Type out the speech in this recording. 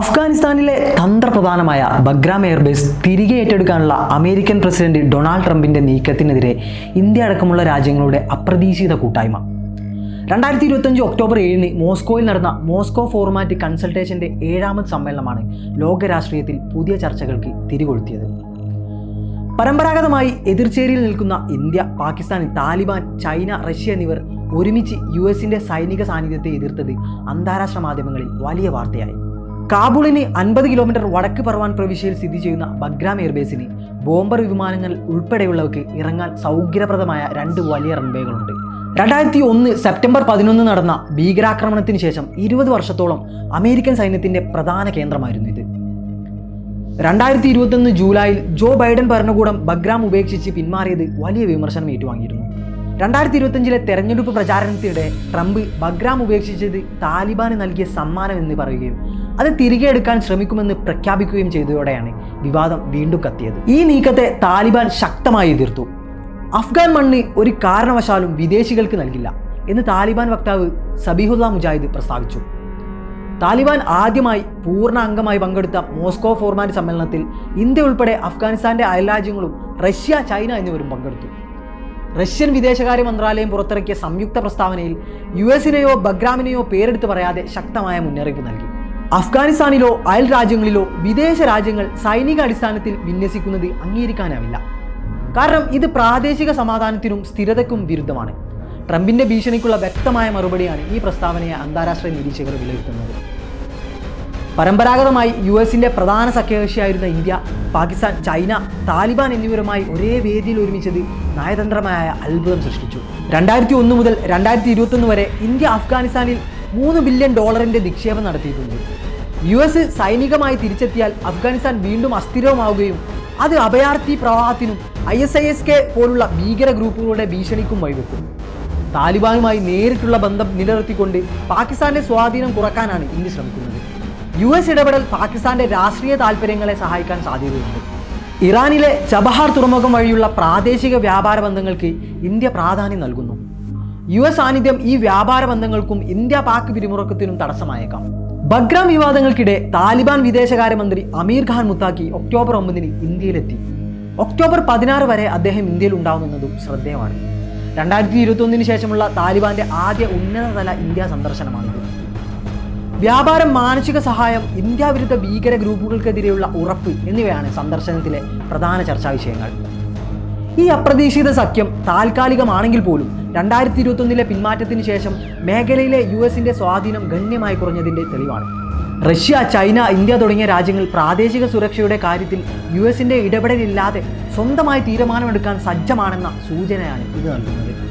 അഫ്ഗാനിസ്ഥാനിലെ തന്ത്രപ്രധാനമായ Bagram airbase തിരികെ ഏറ്റെടുക്കാനുള്ള അമേരിക്കൻ പ്രസിഡന്റ് ഡൊണാൾഡ് ട്രംപിന്റെ നീക്കത്തിനെതിരെ ഇന്ത്യ അടക്കമുള്ള രാജ്യങ്ങളുടെ അപ്രതീക്ഷിത കൂട്ടായ്മ. രണ്ടായിരത്തി ഇരുപത്തഞ്ച് ഒക്ടോബർ ഏഴിന് മോസ്കോയിൽ നടന്ന മോസ്കോ ഫോർമാറ്റ് കൺസൾട്ടേഷന്റെ ഏഴാമത് സമ്മേളനമാണ് ലോകരാഷ്ട്രീയത്തിൽ പുതിയ ചർച്ചകൾക്ക് തിരികൊളുത്തിയത്. പരമ്പരാഗതമായി എതിർചേരിയിൽ നിൽക്കുന്ന India Pakistan Taliban China Russia എന്നിവർ ഒരുമിച്ച് യു എസിന്റെ സൈനിക സാന്നിധ്യത്തെ എതിർത്തത് അന്താരാഷ്ട്ര മാധ്യമങ്ങളിൽ വലിയ വാർത്തയായി. കാബൂളിന് അൻപത് കിലോമീറ്റർ വടക്ക് പർവാൻ പ്രവിശ്യയിൽ സ്ഥിതി ചെയ്യുന്ന ബഗ്രാം എയർബേസിന് ബോംബർ വിമാനങ്ങൾ ഉൾപ്പെടെയുള്ളവർക്ക് ഇറങ്ങാൻ സൗകര്യപ്രദമായ രണ്ട് വലിയ റൺവേകളുണ്ട്. രണ്ടായിരത്തി ഒന്ന് സെപ്റ്റംബർ പതിനൊന്ന് നടന്ന ഭീകരാക്രമണത്തിന് ശേഷം ഇരുപത് വർഷത്തോളം അമേരിക്കൻ സൈന്യത്തിന്റെ പ്രധാന കേന്ദ്രമായിരുന്നു ഇത്. രണ്ടായിരത്തി ഇരുപത്തൊന്ന് ജൂലൈയിൽ ജോ ബൈഡൻ ഭരണകൂടം ബഗ്രാം ഉപേക്ഷിച്ച് പിന്മാറിയത് വലിയ വിമർശനം ഏറ്റുവാങ്ങിയിരുന്നു. രണ്ടായിരത്തി ഇരുപത്തഞ്ചിലെ തെരഞ്ഞെടുപ്പ് പ്രചാരണത്തിനിടെ ട്രംപ് ബഗ്രാം ഉപേക്ഷിച്ചത് താലിബാന് നൽകിയ സമ്മാനം എന്ന് പറയുകയും അത് തിരികെ എടുക്കാൻ ശ്രമിക്കുമെന്ന് പ്രഖ്യാപിക്കുകയും ചെയ്തതോടെയാണ് വിവാദം വീണ്ടും കത്തിയത്. ഈ നീക്കത്തെ താലിബാൻ ശക്തമായി എതിർത്തു. അഫ്ഗാൻ മണ്ണ് ഒരു കാരണവശാലും വിദേശികൾക്ക് നൽകില്ല എന്ന് താലിബാൻ വക്താവ് സബീഹുല്ല മുജാഹിദ് പ്രസ്താവിച്ചു. താലിബാൻ ആദ്യമായി പൂർണ അംഗമായി പങ്കെടുത്ത മോസ്കോ ഫോർമാറ്റ് സമ്മേളനത്തിൽ ഇന്ത്യ ഉൾപ്പെടെ അഫ്ഗാനിസ്ഥാന്റെ അയൽരാജ്യങ്ങളും റഷ്യ ചൈന എന്നിവരും പങ്കെടുത്തു. റഷ്യൻ വിദേശകാര്യ മന്ത്രാലയം പുറത്തിറക്കിയ സംയുക്ത പ്രസ്താവനയിൽ യു എസിനെയോ ബഗ്രാമിനെയോ പേരെടുത്ത് പറയാതെ ശക്തമായ മുന്നറിയിപ്പ് നൽകി. അഫ്ഗാനിസ്ഥാനിലോ അയൽ രാജ്യങ്ങളിലോ വിദേശ രാജ്യങ്ങൾ സൈനിക അടിസ്ഥാനത്തിൽ വിന്യസിക്കുന്നത് അംഗീകരിക്കാനാവില്ല. കാരണം ഇത് പ്രാദേശിക സമാധാനത്തിനും സ്ഥിരതയ്ക്കും വിരുദ്ധമാണ്. ട്രംപിന്റെ ഭീഷണിക്കുള്ള വ്യക്തമായ മറുപടിയാണ് ഈ പ്രസ്താവനയെ അന്താരാഷ്ട്ര നിരീക്ഷകർ വിലയിരുത്തുന്നത്. പരമ്പരാഗതമായി യു എസിന്റെ പ്രധാന സഖ്യകക്ഷിയായിരുന്ന ഇന്ത്യ പാകിസ്ഥാൻ ചൈന താലിബാൻ എന്നിവരുമായി ഒരേ വേദിയിൽ ഒരുമിച്ചത് നയതന്ത്രമായ അത്ഭുതം സൃഷ്ടിച്ചു. രണ്ടായിരത്തി ഒന്ന് മുതൽ രണ്ടായിരത്തി ഇരുപത്തൊന്ന് വരെ ഇന്ത്യ അഫ്ഗാനിസ്ഥാനിൽ മൂന്ന് ബില്യൺ ഡോളറിന്റെ നിക്ഷേപം നടത്തിയിട്ടുണ്ട്. യു എസ് സൈനികമായി തിരിച്ചെത്തിയാൽ അഫ്ഗാനിസ്ഥാൻ വീണ്ടും അസ്ഥിരവുമാവുകയും അത് അഭയാർത്ഥി പ്രവാഹത്തിനും I S I S K പോലുള്ള ഭീകര ഗ്രൂപ്പുകളുടെ ഭീഷണിക്കും വഴിവെക്കും. താലിബാനുമായി നേരിട്ടുള്ള ബന്ധം നിലനിർത്തിക്കൊണ്ട് പാകിസ്ഥാന്റെ സ്വാധീനം കുറക്കാനാണ് ഇന്ത്യ ശ്രമിക്കുന്നത്. യു എസ് ഇടപെടൽ പാകിസ്ഥാന്റെ രാഷ്ട്രീയ താൽപ്പര്യങ്ങളെ സഹായിക്കാൻ സാധ്യതയുണ്ട്. ഇറാനിലെ ചബഹാർ തുറമുഖം വഴിയുള്ള പ്രാദേശിക വ്യാപാര ബന്ധങ്ങൾക്ക് ഇന്ത്യ പ്രാധാന്യം നൽകുന്നു. യു എസ് സാന്നിധ്യം ഈ വ്യാപാര ബന്ധങ്ങൾക്കും ഇന്ത്യ പാക് പിരിമുറക്കത്തിനും തടസ്സമായേക്കാം. ബഗ്രാം വിവാദങ്ങൾക്കിടെ താലിബാൻ വിദേശകാര്യമന്ത്രി അമീർ ഖാൻ മുത്താക്കി ഒക്ടോബർ ഒമ്പതിന് ഇന്ത്യയിലെത്തി. ഒക്ടോബർ പതിനാറ് വരെ അദ്ദേഹം ഇന്ത്യയിൽ ഉണ്ടാവുമെന്നതും ശ്രദ്ധേയമാണ്. രണ്ടായിരത്തി ഇരുപത്തൊന്നിന് ശേഷമുള്ള താലിബാന്റെ ആദ്യ ഉന്നതതല ഇന്ത്യ സന്ദർശനമാണിത്. വ്യാപാരം മാനസിക സഹായം ഇന്ത്യ വിരുദ്ധ ഭീകര ഗ്രൂപ്പുകൾക്കെതിരെയുള്ള ഉറപ്പ് എന്നിവയാണ് സന്ദർശനത്തിലെ പ്രധാന ചർച്ചാ വിഷയങ്ങൾ ഈ അപ്രതീക്ഷിത സഖ്യം താൽക്കാലികമാണെങ്കിൽ പോലും രണ്ടായിരത്തി ഇരുപത്തൊന്നിലെ പിന്മാറ്റത്തിന് ശേഷം മേഖലയിലെ യു എസിന്റെ സ്വാധീനം ഗണ്യമായി കുറഞ്ഞതിന്റെ തെളിവാണ്. റഷ്യ ചൈന ഇന്ത്യ തുടങ്ങിയ രാജ്യങ്ങൾ പ്രാദേശിക സുരക്ഷയുടെ കാര്യത്തിൽ യു എസിന്റെ ഇടപെടലില്ലാതെ സ്വന്തമായി തീരുമാനമെടുക്കാൻ സജ്ജമാണെന്ന സൂചനയാണ് ഇത് നൽകുന്നത്.